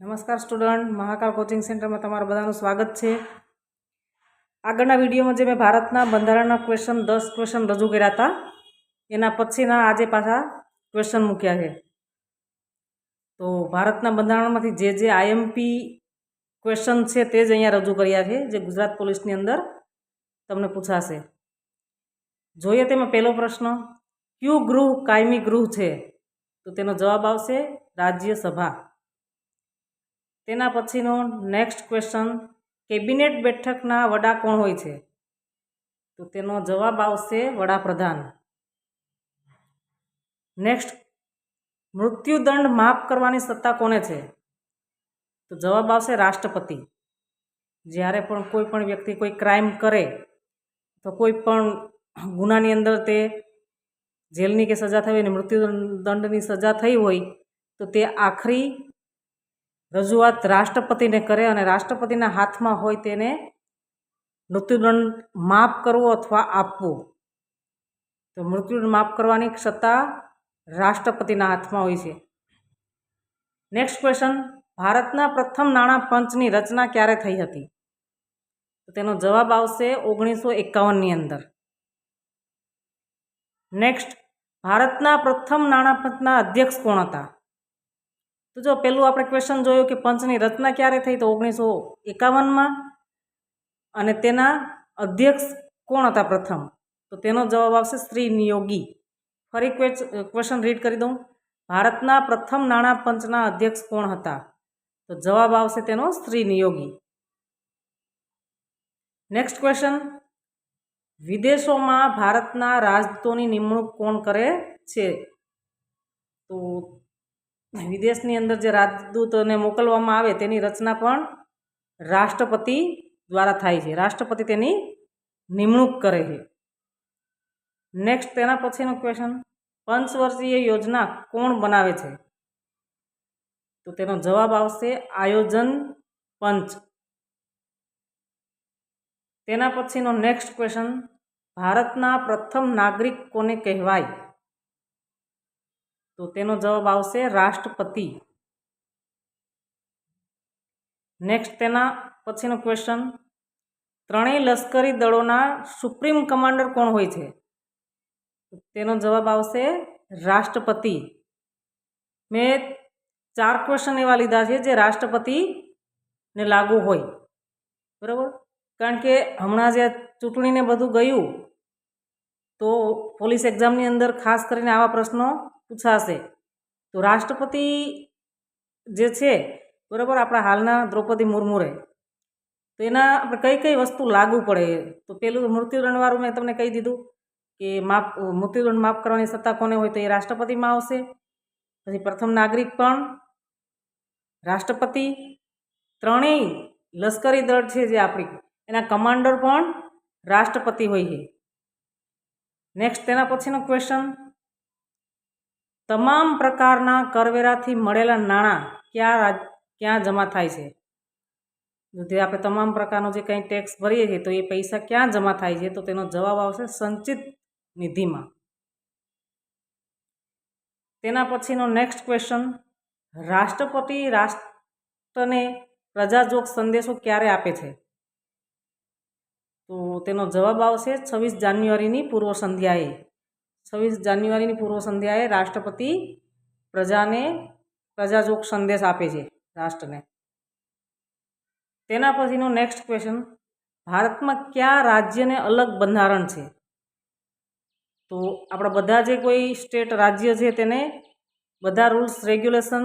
નમસ્કાર student, Mahakal coaching સેન્ટરમાં તમારું બધાનું સ્વાગત છે. આગળના વિડીયોમાં જે મેં ભારતના બંધારણના ક્વેશ્ચન દસ ક્વેશ્ચન રજૂ કર્યા હતા, એના પછીના આજે પાછા ક્વેશ્ચન મૂક્યા છે. તો ભારતના બંધારણમાંથી જે જે આઈએમપી ક્વેશ્ચન છે તે જ અહીંયા રજૂ કર્યા છે, જે ગુજરાત પોલીસની અંદર તમને પૂછાશે. જોઈએ તેમાં પહેલો પ્રશ્ન, કયું ગૃહ કાયમી ગૃહ છે? તો તેનો જવાબ આવશે રાજ્યસભા. તેના પછીનો નેક્સ્ટ ક્વેશ્ચન કેબિનેટ બેઠકના વડા કોણ હોય છે? તો તેનો જવાબ આવશે વડાપ્રધાન. નેક્સ્ટ મૃત્યુદંડ માફ કરવાની સત્તા કોને છે? તો જવાબ આવશે રાષ્ટ્રપતિ. જ્યારે પણ કોઈ પણ વ્યક્તિ કોઈ ક્રાઇમ કરે, તો કોઈ પણ ગુનાની અંદર તે જેલની કે સજા થઈ હોય ને મૃત્યુદંડની સજા થઈ હોય, તો તે આખરી રજૂઆત રાષ્ટ્રપતિને કરે અને રાષ્ટ્રપતિના હાથમાં હોય તેને મૃત્યુદંડ માફ કરવો અથવા આપવો. તો મૃત્યુદંડ માફ કરવાની સત્તા રાષ્ટ્રપતિના હાથમાં હોય છે. નેક્સ્ટ ક્વેશ્ચન ભારતના પ્રથમ નાણાં પંચની રચના ક્યારે થઈ હતી? તો તેનો જવાબ આવશે ઓગણીસો એકાવનની અંદર. નેક્સ્ટ, ભારતના પ્રથમ નાણાં પંચના અધ્યક્ષ કોણ હતા? તો જો પહેલું આપણે ક્વેશ્ચન જોયું કે પંચની રચના ક્યારે થઈ તો ઓગણીસો એકાવનમાં અને તેના અધ્યક્ષ કોણ હતા પ્રથમ? તો તેનો જવાબ આવશે શ્રી નિયોગી. ફરી ક્વેશ્ચન રીડ કરી દઉં. ભારતના પ્રથમ નાણાં પંચના અધ્યક્ષ કોણ હતા? તો જવાબ આવશે તેનો શ્રી નિયોગી. નેક્સ્ટ ક્વેશ્ચન વિદેશોમાં ભારતના રાજદૂતોની નિમણૂક કોણ કરે છે? તો વિદેશની અંદર જે રાજદૂતોને મોકલવામાં આવે તેની રચના પણ રાષ્ટ્રપતિ દ્વારા થાય છે. રાષ્ટ્રપતિ તેની નિમણૂક કરે છે. નેક્સ્ટ તેના પછીનો ક્વેશ્ચન પંચવર્ષીય યોજના કોણ બનાવે છે? તો તેનો જવાબ આવશે આયોજન પંચ. તેના પછીનો નેક્સ્ટ ક્વેશ્ચન ભારતના પ્રથમ નાગરિક કોને કહેવાય? તો તેનો જવાબ આવશે રાષ્ટ્રપતિ. નેક્સ્ટ તેના પછીનો ક્વેશ્ચન ત્રણેય લશ્કરી દળોના સુપ્રીમ કમાન્ડર કોણ હોય છે? તેનો જવાબ આવશે રાષ્ટ્રપતિ. મેં ચાર ક્વેશ્ચન એવા લીધા છે જે રાષ્ટ્રપતિને લાગુ હોય. બરાબર? કારણ કે હમણાં જે ચૂંટણીને બધું ગયું. તો પોલીસ એક્ઝામની અંદર ખાસ કરીને આવા પ્રશ્નો પૂછાશે. તો રાષ્ટ્રપતિ જે છે, બરાબર, આપણા હાલના દ્રૌપદી મુર્મુ રહે તો એના આપણે કઈ કઈ વસ્તુ લાગુ પડે? તો પેલું મૃત્યુદંડવાળું મેં તમને કહી દીધું કે માફ મૃત્યુદંડ માફ કરવાની સત્તા કોને હોય તો એ રાષ્ટ્રપતિમાં આવશે. પછી પ્રથમ નાગરિક પણ રાષ્ટ્રપતિ. ત્રણેય લશ્કરી દળ છે જે આપણી. એના કમાન્ડર પણ રાષ્ટ્રપતિ હોય છે. નેક્સ્ટ તેના પછીનો ક્વેશ્ચન તમામ પ્રકારના કરવેરાથી મળેલા નાણાં ક્યાં ક્યાં જમા થાય છે? જે આપણે તમામ પ્રકારનો જે કંઈ ટેક્સ ભરીએ છીએ, તો એ પૈસા ક્યાં જમા થાય છે? તો તેનો જવાબ આવશે સંચિત નિધિમાં. તેના પછીનો નેક્સ્ટ ક્વેશ્ચન રાષ્ટ્રપતિ રાષ્ટ્રને પ્રજાજોગ સંદેશો ક્યારે આપે છે? તો તેનો જવાબ આવશે છવ્વીસ જાન્યુઆરીની પૂર્વ સંધ્યાએ. છવ્વીસ જાન્યુઆરીની પૂર્વ સંધ્યાએ રાષ્ટ્રપતિ પ્રજાને પ્રજાજોગ સંદેશ આપે છે રાષ્ટ્રને. તેના પછીનો નેક્સ્ટ ક્વેશ્ચન ભારતમાં કયા રાજ્યને અલગ બંધારણ છે? તો આપણા બધા જે કોઈ સ્ટેટ રાજ્ય છે તેને બધા રૂલ્સ રેગ્યુલેશન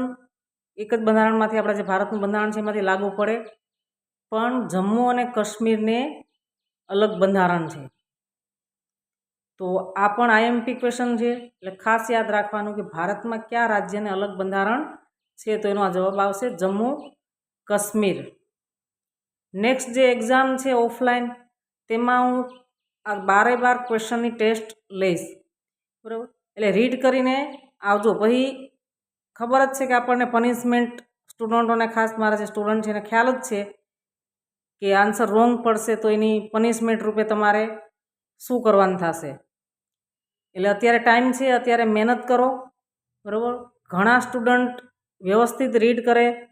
એક જ બંધારણમાંથી આપણા જે ભારતનું બંધારણ છે એમાંથી લાગુ પડે. પણ જમ્મુ અને કાશ્મીરને અલગ બંધારણ છે. તો આ પણ આઈએમપી ક્વેશ્ચન છે. એટલે ખાસ યાદ રાખવાનું કે ભારતમાં કયા રાજ્યને અલગ બંધારણ છે તો એનો જવાબ આવશે જમ્મુ કાશ્મીર. નેક્સ્ટ જે એક્ઝામ છે ઓફલાઈન તેમાં હું આ બારે બાર ક્વેશ્ચનની ટેસ્ટ લઈશ. બરાબર? એટલે રીડ કરીને આવજો. પછી ખબર જ છે કે આપણને પનિશમેન્ટ સ્ટુડન્ટોને ખાસ મારા જે સ્ટુડન્ટ છે એને ખ્યાલ જ છે કે આન્સર રોંગ પડશે તો એની પનિશમેન્ટ રૂપે તમારે શું કરવાનું થશે? એટલે અત્યારે ટાઈમ છે, અત્યારે મહેનત કરો, બરાબર? ઘણા સ્ટુડન્ટ વ્યવસ્થિત રીડ કરે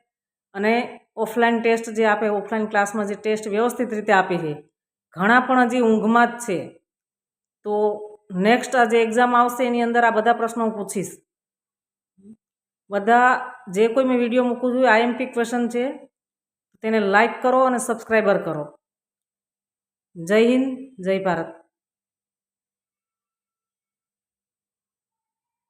અને ઓફલાઈન ટેસ્ટ જે આપે ઓફલાઈન ક્લાસમાં જે ટેસ્ટ વ્યવસ્થિત રીતે આપે છે. ઘણા પણ હજી ઊંઘમાં જ છે. તો નેક્સ્ટ આ જે એક્ઝામ આવશે, એની અંદર આ બધા પ્રશ્નો હું પૂછીશ. બધા, જે કોઈ મેં વીડિયો મૂકું છું આઈએમપી ક્વેશ્ચન છે. તેને લાઈક કરો અને સબસ્ક્રાઈબર કરો. જય હિન્દ, જય ભારત.